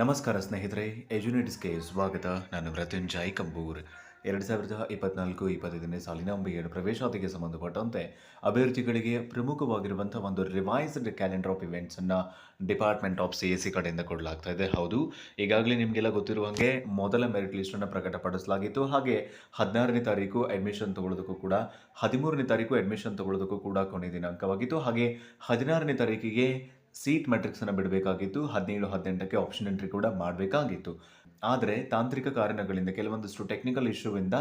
ನಮಸ್ಕಾರ ಸ್ನೇಹಿತರೆ ಎಜುನೇಟಿಸ್ಗೆ ಸ್ವಾಗತ. ನಾನು ಮೃತ್ಯುಂಜಯ್ ಕಂಬೂರ್. ಎರಡು ಸಾವಿರದ ಇಪ್ಪತ್ನಾಲ್ಕು ಇಪ್ಪತ್ತೈದನೇ ಸಾಲಿನ ಬಿ ಎಡ್ ಪ್ರವೇಶಾತಿಗೆ ಸಂಬಂಧಪಟ್ಟಂತೆ ಅಭ್ಯರ್ಥಿಗಳಿಗೆ ಪ್ರಮುಖವಾಗಿರುವಂಥ ಒಂದು revised calendar of ಇವೆಂಟ್ಸನ್ನು department of C A C ಕಡೆಯಿಂದ ಕೊಡಲಾಗ್ತಾ ಇದೆ. ಹೌದು, ಈಗಾಗಲೇ ನಿಮಗೆಲ್ಲ ಗೊತ್ತಿರುವ ಹಾಗೆ ಮೊದಲ ಮೆರಿಟ್ ಲಿಸ್ಟನ್ನು ಪ್ರಕಟಪಡಿಸಲಾಗಿತ್ತು. ಹಾಗೆ ಹದಿನಾರನೇ ತಾರೀಕು ಅಡ್ಮಿಷನ್ ತಗೊಳ್ಳೋದಕ್ಕೂ ಕೂಡ, ಹದಿಮೂರನೇ ತಾರೀಕು ಅಡ್ಮಿಷನ್ ತಗೊಳ್ಳೋದಕ್ಕೂ ಕೂಡ ಕೊನೆ ದಿನಾಂಕವಾಗಿತ್ತು. ಹಾಗೆ ಹದಿನಾರನೇ ತಾರೀಕಿಗೆ ಸೀಟ್ ಮೆಟ್ರಿಕ್ಸನ್ನು ಬಿಡಬೇಕಾಗಿತ್ತು. ಹದಿನೇಳು, ಹದಿನೆಂಟಕ್ಕೆ ಆಪ್ಷನ್ ಎಂಟ್ರಿ ಕೂಡ ಮಾಡಬೇಕಾಗಿತ್ತು. ಆದರೆ ತಾಂತ್ರಿಕ ಕಾರಣಗಳಿಂದ, ಕೆಲವೊಂದಷ್ಟು ಟೆಕ್ನಿಕಲ್ ಇಶ್ಯೂವಿಂದ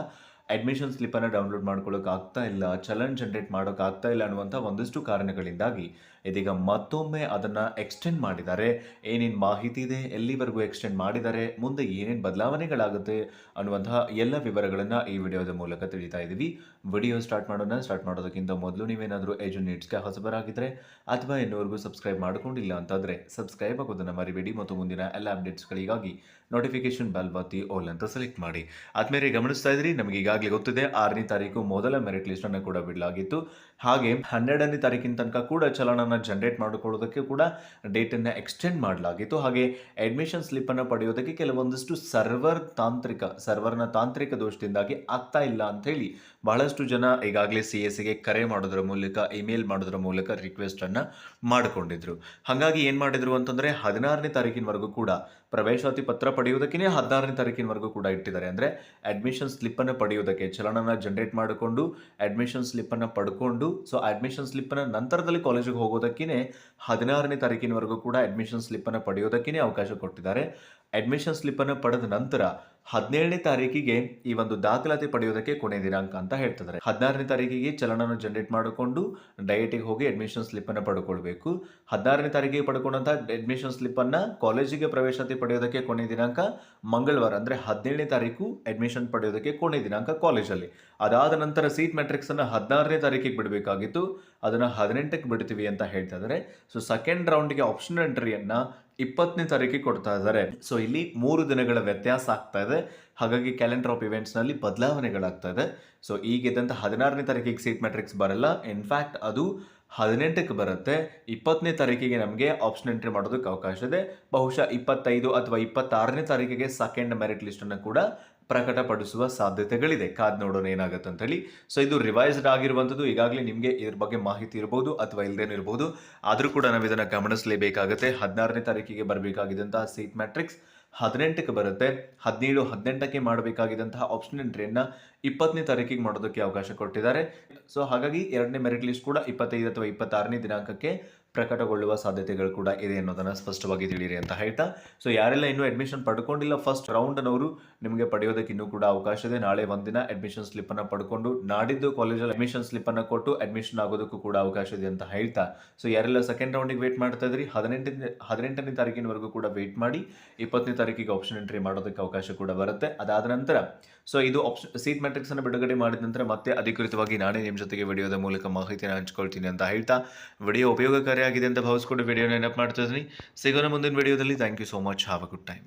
ಅಡ್ಮಿಷನ್ ಸ್ಲಿಪ್ಪನ್ನು ಡೌನ್ಲೋಡ್ ಮಾಡ್ಕೊಳ್ಳೋಕೆ ಆಗ್ತಾ ಇಲ್ಲ, ಚಲನ್ ಜನರೇಟ್ ಮಾಡೋಕೆ ಆಗ್ತಾ ಇಲ್ಲ ಅನ್ನುವಂಥ ಒಂದಷ್ಟು ಕಾರಣಗಳಿಂದಾಗಿ ಇದೀಗ ಮತ್ತೊಮ್ಮೆ ಅದನ್ನು ಎಕ್ಸ್ಟೆಂಡ್ ಮಾಡಿದ್ದಾರೆ. ಏನೇನು ಮಾಹಿತಿ ಇದೆ, ಎಲ್ಲಿವರೆಗೂ ಎಕ್ಸ್ಟೆಂಡ್ ಮಾಡಿದ್ದಾರೆ, ಮುಂದೆ ಏನೇನು ಬದಲಾವಣೆಗಳಾಗುತ್ತೆ ಅನ್ನುವಂತಹ ಎಲ್ಲ ವಿವರಗಳನ್ನು ಈ ವಿಡಿಯೋದ ಮೂಲಕ ತಿಳಿತಾ ಇದ್ದೀವಿ ವಿಡಿಯೋ ಸ್ಟಾರ್ಟ್ ಮಾಡೋಣ ಸ್ಟಾರ್ಟ್ ಮಾಡೋದಕ್ಕಿಂತ ಮೊದಲು ನೀವೇನಾದರೂ ಎಜುನೇಟ್ಸ್ಗೆ ಹೊಸಬರಾಗಿದ್ದರೆ ಅಥವಾ ಇನ್ನೂವರೆಗೂ ಸಬ್ಸ್ಕ್ರೈಬ್ ಮಾಡಿಕೊಂಡಿಲ್ಲ ಅಂತಾದರೆ ಸಬ್ಸ್ಕ್ರೈಬ್ ಆಗೋದನ್ನು ಮರಿಬೇಡಿ ಮತ್ತು ಮುಂದಿನ ಎಲ್ಲ ಅಪ್ಡೇಟ್ಸ್ಗಳಿಗಾಗಿ ನೋಟಿಫಿಕೇಶನ್ ಬೆಲ್ ಒತ್ತಿ ಓಲ್ ಅಂತ ಸೆಲೆಕ್ಟ್ ಮಾಡಿ. ಆದ್ಮೇಲೆ ಗಮನಿಸ್ತಾ ಇದ್ರಿ ನಮಗೆ ಈಗಾಗಲೇ ಗೊತ್ತಿದೆ, ಆರನೇ ತಾರೀಕು ಮೊದಲ ಮೆರಿಟ್ ಲಿಸ್ಟನ್ನು ಕೂಡ ಬಿಡಲಾಗಿತ್ತು. ಹಾಗೆ ಹನ್ನೆರಡನೇ ತಾರೀಕಿನ ತನಕ ಕೂಡ ಚಲನನ ಜನರೇಟ್ ಮಾಡಿಕೊಳ್ಳೋದಕ್ಕೆ ಕೂಡ ಡೇಟನ್ನು ಎಕ್ಸ್ಟೆಂಡ್ ಮಾಡಲಾಗಿತ್ತು. ಹಾಗೆ ಅಡ್ಮಿಷನ್ ಸ್ಲಿಪ್ಪನ್ನು ಪಡೆಯೋದಕ್ಕೆ ಕೆಲವೊಂದಿಷ್ಟು ಸರ್ವರ್ ತಾಂತ್ರಿಕ ಸರ್ವರ್ನ ತಾಂತ್ರಿಕ ದೋಷದಿಂದಾಗಿ ಆಗ್ತಾ ಇಲ್ಲ ಅಂತ ಹೇಳಿ ಬಹಳಷ್ಟು ಜನ ಈಗಾಗಲೇ ಸಿ ಎಸ್ಗೆ ಕರೆ ಮಾಡೋದ್ರ ಮೂಲಕ ಇಮೇಲ್ ಮಾಡೋದ್ರ ಮೂಲಕ ರಿಕ್ವೆಸ್ಟನ್ನು ಮಾಡಿಕೊಂಡಿದ್ರು. ಹಾಗಾಗಿ ಏನು ಮಾಡಿದ್ರು ಅಂತಂದರೆ ಹದಿನಾರನೇ ತಾರೀಕಿನವರೆಗೂ ಕೂಡ ಪ್ರವೇಶಾತಿ ಪತ್ರ ಪಡೆಯುವುದಕ್ಕೆ ಹದಿನಾರನೇ ತಾರೀಕಿನವರೆಗೂ ಕೂಡ ಇಟ್ಟಿದ್ದಾರೆ. ಅಂದರೆ ಅಡ್ಮಿಷನ್ ಸ್ಲಿಪ್ಪನ್ನು ಪಡೆಯುವುದಕ್ಕೆ ಚಲನನ ಜನರೇಟ್ ಮಾಡಿಕೊಂಡು ಅಡ್ಮಿಷನ್ ಸ್ಲಿಪ್ಪನ್ನು ಪಡ್ಕೊಂಡು ಸೊ ಅಡ್ಮಿಷನ್ ಸ್ಲಿಪ್ಪನ್ನು ನಂತರದಲ್ಲಿ ಕಾಲೇಜಿಗೆ ಹೋಗೋದಕ್ಕೇ ಹದಿನಾರನೇ ತಾರೀಕಿನವರೆಗೂ ಕೂಡ ಅಡ್ಮಿಷನ್ ಸ್ಲಿಪ್ಪನ್ನು ಪಡೆಯೋದಕ್ಕೇ ಅವಕಾಶ ಕೊಟ್ಟಿದ್ದಾರೆ. ಅಡ್ಮಿಷನ್ ಸ್ಲಿಪ್ಪನ್ನು ಪಡೆದ ನಂತರ ಹದಿನೇಳನೇ ತಾರೀಕಿಗೆ ಈ ಒಂದು ದಾಖಲಾತಿ ಪಡೆಯೋದಕ್ಕೆ ಕೊನೆ ದಿನಾಂಕ ಅಂತ ಹೇಳ್ತಿದ್ದಾರೆ ಹದಿನಾರನೇ ತಾರೀಕಿಗೆ ಚಲನನ ಜನರೇಟ್ ಮಾಡಿಕೊಂಡು ಡಯಟಿಗೆ ಹೋಗಿ ಅಡ್ಮಿಷನ್ ಸ್ಲಿಪ್ಪನ್ನು ಪಡ್ಕೊಳ್ಬೇಕು. ಹದಿನಾರನೇ ತಾರೀಕಿಗೆ ಪಡ್ಕೊಂಡಂಥ ಅಡ್ಮಿಷನ್ ಸ್ಲಿಪ್ಪನ್ನು ಕಾಲೇಜಿಗೆ ಪ್ರವೇಶಾತಿ ಪಡೆಯೋದಕ್ಕೆ ಕೊನೆ ದಿನಾಂಕ, ಮಂಗಳವಾರ ಅಂದರೆ ಹದಿನೇಳನೇ ತಾರೀಕು ಅಡ್ಮಿಷನ್ ಪಡೆಯೋದಕ್ಕೆ ಕೊನೆ ದಿನಾಂಕ ಕಾಲೇಜಲ್ಲಿ ಅದಾದ ನಂತರ ಸೀಟ್ ಮ್ಯಾಟ್ರಿಕ್ಸನ್ನು ಹದಿನಾರನೇ ತಾರೀಕಿಗೆ ಬಿಡಬೇಕಾಗಿತ್ತು. ಅದನ್ನು ಹದಿನೆಂಟಕ್ಕೆ ಬಿಡ್ತೀವಿ ಅಂತ ಹೇಳ್ತಾ ಇದ್ದಾರೆ ಸೊ ಸೆಕೆಂಡ್ ರೌಂಡ್ಗೆ ಆಪ್ಷನ್ ಎಂಟ್ರಿಯನ್ನು ಇಪ್ಪತ್ತನೇ ತಾರೀಕಿಗೆ ಕೊಡ್ತಾ ಇದ್ದಾರೆ ಸೊ ಇಲ್ಲಿ ಮೂರು ದಿನಗಳ ವ್ಯತ್ಯಾಸ ಆಗ್ತಾ ಇದೆ. ಹಾಗಾಗಿ ಕ್ಯಾಲೆಂಡರ್ ಆಫ್ ಇವೆಂಟ್ಸ್ನಲ್ಲಿ ಬದಲಾವಣೆಗಳಾಗ್ತಾ ಇದೆ. ಸೊ ಈಗಿದ್ದಂಥ ಹದಿನಾರನೇ ತಾರೀಕಿಗೆ ಸೀಟ್ ಮ್ಯಾಟ್ರಿಕ್ಸ್ ಬರಲ್ಲ. ಇನ್ಫ್ಯಾಕ್ಟ್ ಅದು ಹದಿನೆಂಟಕ್ಕೆ ಬರುತ್ತೆ. ಇಪ್ಪತ್ತನೇ ತಾರೀಕಿಗೆ ನಮಗೆ ಆಪ್ಷನ್ ಎಂಟ್ರಿ ಮಾಡೋದಕ್ಕೆ ಅವಕಾಶ ಇದೆ. ಬಹುಶಃ ಇಪ್ಪತ್ತೈದು ಅಥವಾ ಇಪ್ಪತ್ತಾರನೇ ತಾರೀಕಿಗೆ ಸೆಕೆಂಡ್ ಮೆರಿಟ್ ಲಿಸ್ಟನ್ನು ಕೂಡ ಪ್ರಕಟಪಡಿಸುವ ಸಾಧ್ಯತೆಗಳಿದೆ. ಕಾದ್ ನೋಡೋಣ ಏನಾಗುತ್ತೆ ಅಂತ ಹೇಳಿ ಸೊ ಇದು ರಿವೈಸ್ಡ್ ಆಗಿರುವಂಥದ್ದು. ಈಗಾಗಲೇ ನಿಮಗೆ ಇದ್ರ ಬಗ್ಗೆ ಮಾಹಿತಿ ಇರಬಹುದು ಅಥವಾ ಇಲ್ಲದೇನೂ ಇರಬಹುದು ಆದರೂ ಕೂಡ ನಾವು ಇದನ್ನು ಗಮನಿಸಲೇಬೇಕಾಗುತ್ತೆ. ಹದಿನಾರನೇ ತಾರೀಕಿಗೆ ಬರಬೇಕಾಗಿದ್ದಂತಹ ಸೀಟ್ ಮ್ಯಾಟ್ರಿಕ್ಸ್ ಹದಿನೆಂಟಕ್ಕೆ ಬರುತ್ತೆ. ಹದಿನೇಳು, ಹದಿನೆಂಟಕ್ಕೆ ಮಾಡಬೇಕಾಗಿದ್ದಂತಹ ಆಪ್ಷನ್ ಎಂಟ್ರಿಯನ್ನು ಇಪ್ಪತ್ತನೇ ತಾರೀಕಿಗೆ ಮಾಡೋದಕ್ಕೆ ಅವಕಾಶ ಕೊಟ್ಟಿದ್ದಾರೆ. ಸೊ ಹಾಗಾಗಿ ಎರಡನೇ ಮೆರಿಟ್ ಲಿಸ್ಟ್ ಕೂಡ ಇಪ್ಪತ್ತೈದು ಅಥವಾ ಇಪ್ಪತ್ತಾರನೇ ದಿನಾಂಕಕ್ಕೆ ಪ್ರಕಟಗೊಳ್ಳುವ ಸಾಧ್ಯತೆಗಳು ಕೂಡ ಇದೆ ಅನ್ನೋದನ್ನು ಸ್ಪಷ್ಟವಾಗಿ ತಿಳಿಯಿರಿ ಅಂತ ಹೇಳ್ತಾ. ಸೊ ಯಾರೆಲ್ಲ ಇನ್ನೂ ಅಡ್ಮಿಷನ್ ಪಡ್ಕೊಂಡಿಲ್ಲ ಫಸ್ಟ್ ರೌಂಡ್ನವರು ನಿಮಗೆ ಪಡೆಯೋದಕ್ಕೆ ಇನ್ನೂ ಕೂಡ ಅವಕಾಶ ಇದೆ. ನಾಳೆ ಒಂದಿನ ಅಡ್ಮಿಷನ್ ಸ್ಲಿಪ್ಪನ್ನು ಪಡ್ಕೊಂಡು, ನಾಡಿದ್ದು ಕಾಲೇಜಲ್ಲಿ ಅಡ್ಮಿಷನ್ ಸ್ಲಿಪ್ಪನ್ನು ಕೊಟ್ಟು ಅಡ್ಮಿಷನ್ ಆಗೋದಕ್ಕೂ ಕೂಡ ಅವಕಾಶ ಇದೆ ಅಂತ ಹೇಳ್ತಾ. ಸೊ ಯಾರೆಲ್ಲ ಸೆಕೆಂಡ್ ರೌಂಡಿಗೆ ವೇಟ್ ಮಾಡ್ತಾ ಇದ್ರಿ, ಹದಿನೆಂಟನೇ ಹದಿನೆಂಟನೇ ತಾರೀಕಿನವರೆಗೂ ಕೂಡ ವೇಟ್ ಮಾಡಿ, ಇಪ್ಪತ್ತನೇ ತಾರೀಕಿಗೆ ಆಪ್ಷನ್ ಎಂಟ್ರಿ ಮಾಡೋದಕ್ಕೆ ಅವಕಾಶ ಕೂಡ ಬರುತ್ತೆ. ಅದಾದ ನಂತರ ಸೊ ಇದು ಆಪ್ಷನ್ ಸೀಟ್ ಮ್ಯಾಟ್ರಿಕ್ಸ್ ಅನ್ನು ಬಿಡುಗಡೆ ಮಾಡಿದ ನಂತರ ಮತ್ತೆ ಅಧಿಕೃತವಾಗಿ ನಾನೇ ನಿಮ್ಮ ಜೊತೆಗೆ ವಿಡಿಯೋದ ಮೂಲಕ ಮಾಹಿತಿಯನ್ನು ಹಂಚ್ಕೊಳ್ತೀನಿ ಅಂತ ಹೇಳ್ತಾ. ವಿಡಿಯೋ ಉಪಯೋಗಕಾರಿಯಾಗಿದೆ ಅಂತ ಭಾವಿಸ್ಕೊಂಡು ವಿಡಿಯೋ ನೆನಪು ಮಾಡ್ತಾ ಇದ್ದೀನಿ. ಸಿಗೋಣ ಮುಂದಿನ ವಿಡಿಯೋದಲ್ಲಿ thank you so much have a good time